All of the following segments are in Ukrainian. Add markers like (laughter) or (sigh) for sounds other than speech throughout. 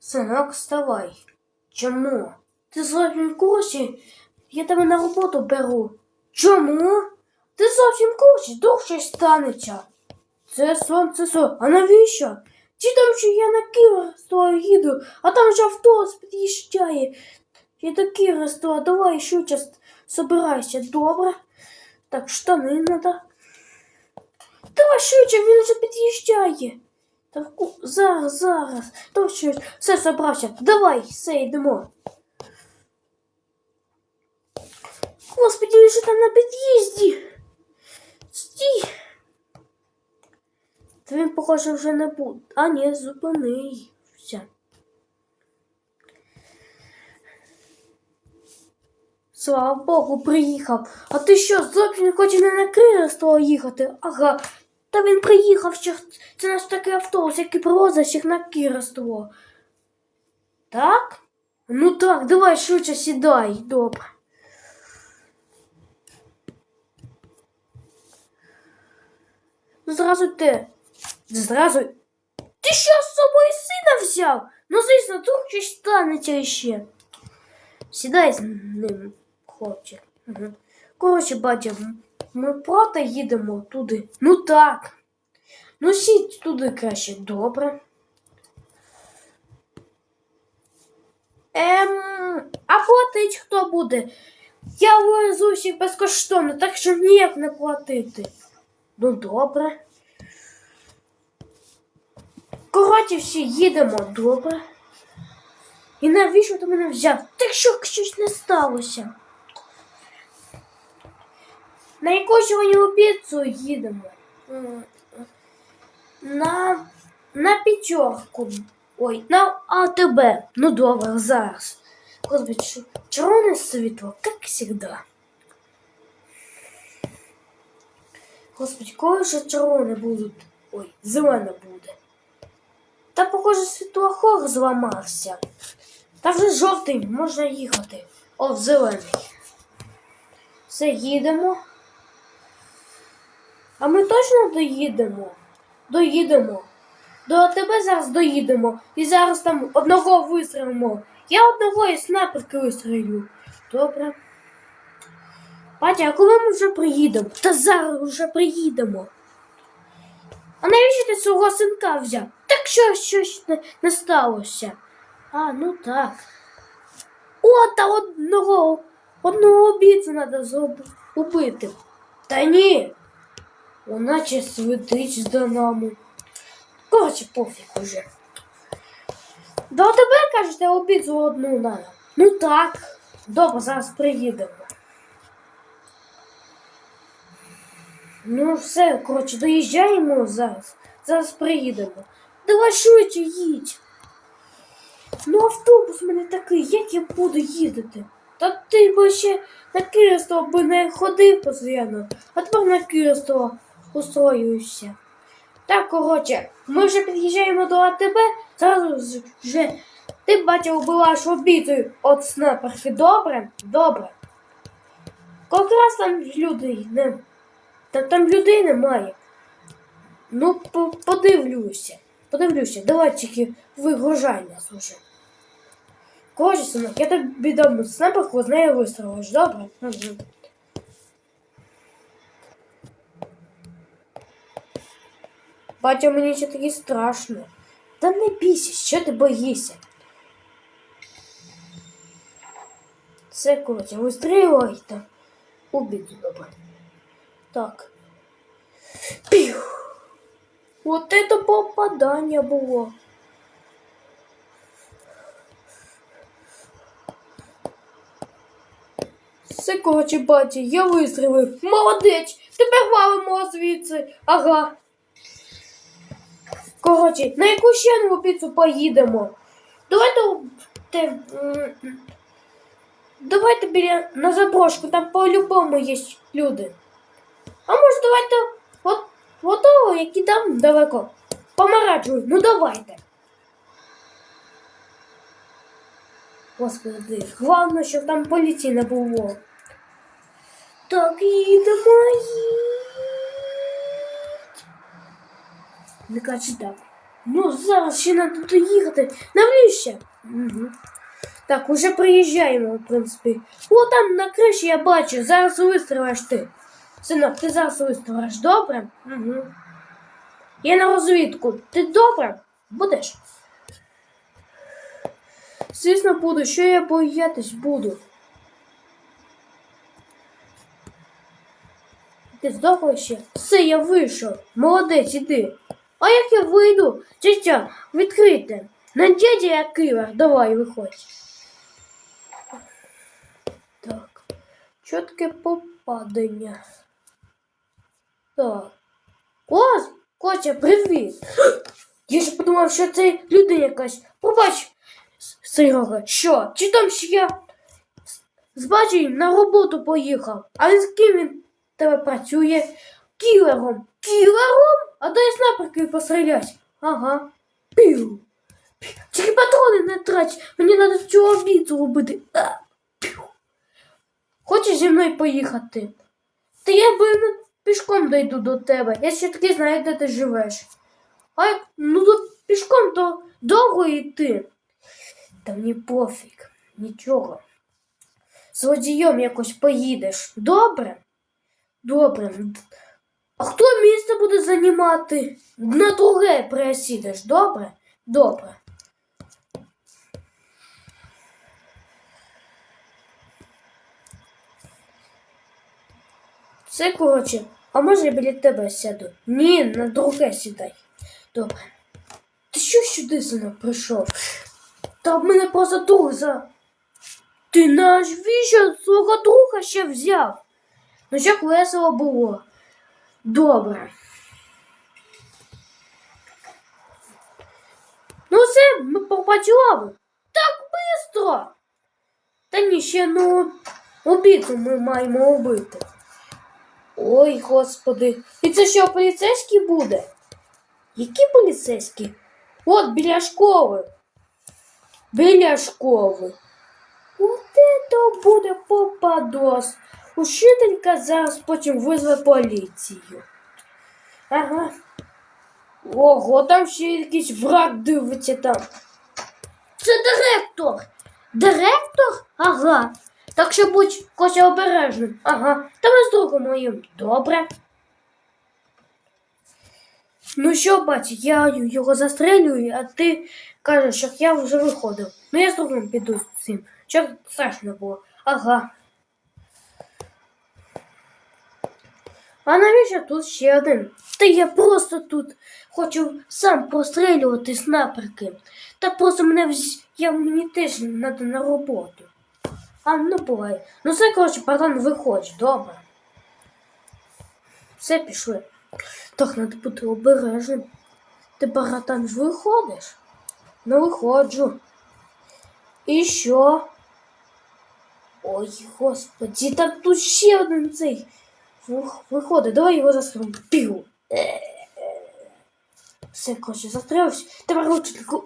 Синок, вставай. Чому? Ти зовсім курсі? Я тебе на роботу беру. Чому? Ти зовсім курсі, щось станеться. Це сонце сон. А навіщо? Чи там, що я на Ківерство їду, а там же автобус під'їжджає. Я до Ківерства, давай швидше собирайся, добре? Так, штани надо. Давай швидше, він вже під'їжджає. Так, у- зараз, зараз. Давай швидше. Все, собрався. Давай, все, йдемо. Господи, же там на під'їзді. Стій. Та він, похоже, вже не буде. А ні, зупинився. Слава Богу, приїхав. А ти що, зовсім не хочеш на Київство їхати? Ага. Та він приїхав ще. Це наш такий автобус, який привозить всіх на Київство. Так? Ну так, давай швидше сідай, добре. Зразу ти. Зразу. Ти що з собою сина взяв? Ну, звісно, тут щось станеться ще. Сідай з ним, хлопчик. Угу. Коротше, батя, ми проти їдемо туди. Ну так. Ну сідь туди краще, добре. Ем, а платить хто буде? Я вивезу всіх безкоштовно, так що ніяк не платити. Ну добре. Коротше, всі їдемо, добре. І навіщо ти мене взяв? Так що щось не сталося. На яку сьогодні піцу їдемо? На, на п'ятерку. Ой, на АТБ. Ну добре, зараз. Господи, червоне світло, як завжди. Господи, коли ж червоне будуть? Ой, зелене буде. Та, похоже, світлофор зламався. Та вже жовтий, можна їхати. О, зелений. Все, їдемо. А ми точно доїдемо? Доїдемо. До тебе зараз доїдемо. І зараз там одного вистрелимо. Я одного із снайперки вистрілю. Добре. Батя, а коли ми вже приїдемо? Та зараз вже приїдемо. А навіщо ти свого синка взяв? Так що щось не, не сталося. А, ну так. О, та одного одного обіцю треба убити. Та ні. Вона чи світить за нами. Коротше, пофіг уже. До тебе, кажете, обіцю одну надо. Ну так. Добре, зараз приїдемо. Ну, все, коротше, доїжджаємо зараз. Зараз приїдемо. Давай швидше їдь. Ну, автобус в мене такий, як я буду їздити? Та ти би ще на Київство би не ходив постійно, а тепер на Київство устроюєшся. Так, коротше, ми вже під'їжджаємо до АТБ, зараз вже ти, батя, убиваєш обіцею от снайперки. Добре? Добре. Якраз там людей не. Та там людей немає. Ну, по- подивлюся. Подивлюся, давай тільки вигружай нас уже. Коротше, я тобі дам снайперку, з нею вистрілиш, добре? Батя, мені ще таки страшно. Та не бійся, що ти боїшся? Це, коротше, вистрілюй там. Убіду, добре. Так. Пів. Вот это попадание було. Все, коротше, батя, я вистрілив. Молодець! Тепер валимо звідси. Ага. Коротше, на яку ще нову піцу поїдемо? Давайте. Те, давайте біля на заброшку, там по-любому є люди. А може давайте от, от того, які там далеко. Помараджують, ну давайте. Господи, головне, щоб там поліції не було. Так, їдемо. їдь. Не кажи так. Ну, зараз ще треба доїхати. Навіщо? Угу. Так, уже приїжджаємо, в принципі. О, там на криші я бачу, зараз вистрілиш ти. Синок, ти зараз вистрілиш, добре? Угу. Я на розвідку. Ти добре? Будеш? Звісно, буду. Що я боятись буду? Ти здохла ще? Все, я вийшов. Молодець, іди. А як я вийду? Тетя, відкрийте. На дядя я кивер. Давай, виходь. Так. Чітке попадання. Так. Кос, Котя, привіт. (gasps) Я ж подумав, що це людина якась. Побач, Серега, що? Чи там ще я з бачень на роботу поїхав? А з ким він тебе працює? Кілером. Кілером? А дай снайперки пострілять. Ага. Пів. Тільки патрони не трать. Мені треба цю обіцу робити. А. Хочеш зі мною поїхати? Та я би ну, пішком дойду до тебе. Я ще таки знаю, де ти живеш. А як ну то пішком, то довго йти. Та мені пофіг, нічого. З водієм якось поїдеш. Добре? Добре. А хто місце буде займати? На друге пересідеш, добре? Добре. Все, коротше, а може я біля тебе сяду? Ні, на друге сідай. Добре. Ти що сюди синок прийшов? Та в мене просто друг за. Ти наш віщо свого друга ще взяв. Ну як весело було. Добре. Ну все, ми попрацювали. Так бистро. Та ні, ще ну обіду ми маємо убити. Ой, господи. І це що, поліцейський буде? Які поліцейські? От біля школи. Біля школи. От це буде попадос. Учителька зараз потім визве поліцію. Ага. Ого, там ще якийсь враг дивиться там. Це директор. Директор? Ага. Так що будь Кося обережним. Ага. Та ми з другом моїм. Добре. Ну що, бач, я його застрелюю, а ти кажеш, що я вже виходив. Ну я з другом піду з цим. Щоб страшно було. Ага. А навіщо тут ще один? Та я просто тут хочу сам пострілювати снайперки. Та просто мене вз... я мені теж треба на роботу. А ну бувай. Ну все, коротше, пардон, виходь, добре. Все пішли. Так, треба бути обережним. Ти, братан, ж виходиш? Ну, виходжу. І що? Ой, господи, там тут ще один цей. Вих- Виходить, давай його застрелимо. Пів. Все, коротше, застрілився. Тепер ручку.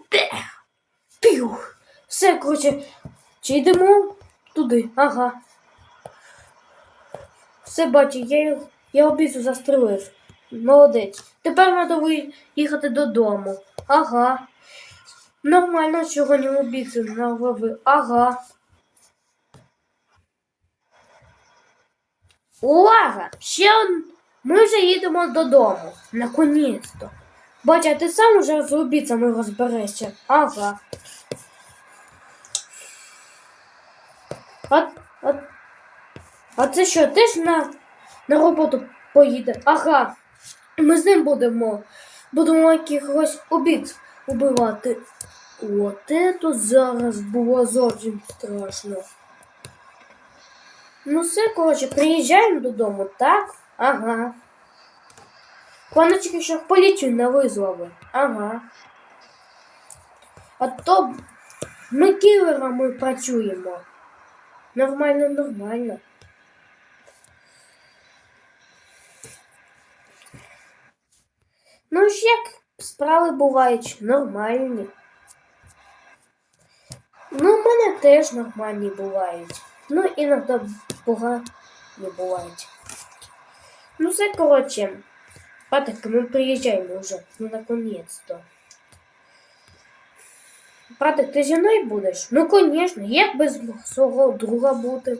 Пів. Все, коротше, чи йдемо туди? Ага. Все, бачу, я, я обіцю застрелив. Молодець. Тепер треба їхати додому. Ага. Нормально, чого не обіцяв на голови. Ага. Увага! Ще он... ми вже їдемо додому. Наконець-то. Батя, ти сам уже з убійцями розберешся. Ага. А, а, а це що, теж на, на роботу поїде? Ага. Ми з ним будемо. Будемо якихось убійць убивати. От це зараз було зовсім страшно. Ну все, коротше, приїжджаємо додому, так? Ага. Паночки, що в поліцію не визвали. Ага. А то ми кілерами працюємо. Нормально, нормально. Ну ж як справи бувають нормальні. Ну, в мене теж нормальні бувають. Ну, іноді погані бувають. Ну, все, коротше. Патик, ну, ми приїжджаємо вже. Ну, наконець-то. Патик, ти зі мною будеш? Ну, звісно, як без свого друга бути?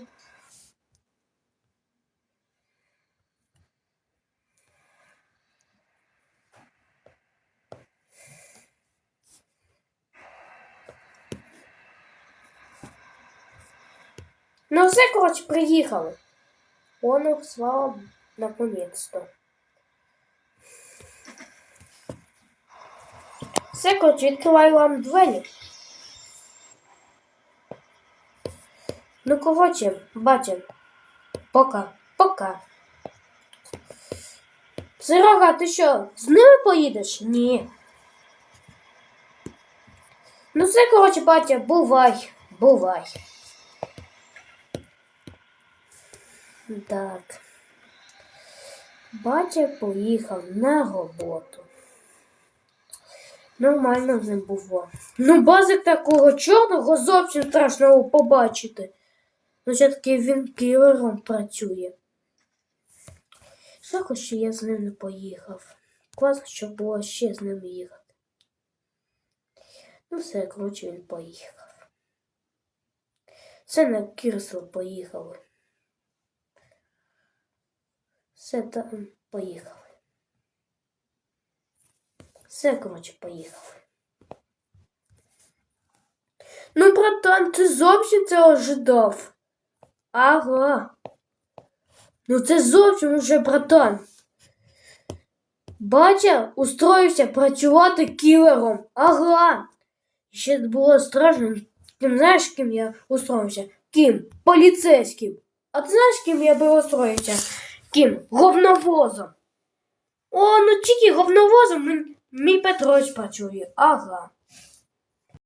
Ну, все, коротше, приїхали. Воно, слава, наконець-то. Все, коротше, відкриваю вам двері. Ну, коротше, бачимо. Пока, пока. Серега, ти що, з ними поїдеш? Ні. Ну все, коротше, батя, бувай, бувай. Так. Батя поїхав на роботу. Нормально ним було. Ну, базик такого чорного зовсім страшного побачити. Ну, все-таки він кілером працює. Жалко, що я з ним не поїхав. Класно, що було ще з ним їхати. Ну, все, коротше, він поїхав. Все на Кірсел поїхали. Все там поїхали. Все, коротше, поїхали. Ну, братан, ти зовсім це ожидав. Ага. Ну це зовсім уже братан. Батя устроївся працювати кілером. Ага. Ще було страшно. Ти знаєш, ким я устроївся? Ким? Поліцейським. А ти знаєш, ким я би устроївся? Ким? Говновозом. О, ну тільки говновозом мій, мій Петрович працює. Ага.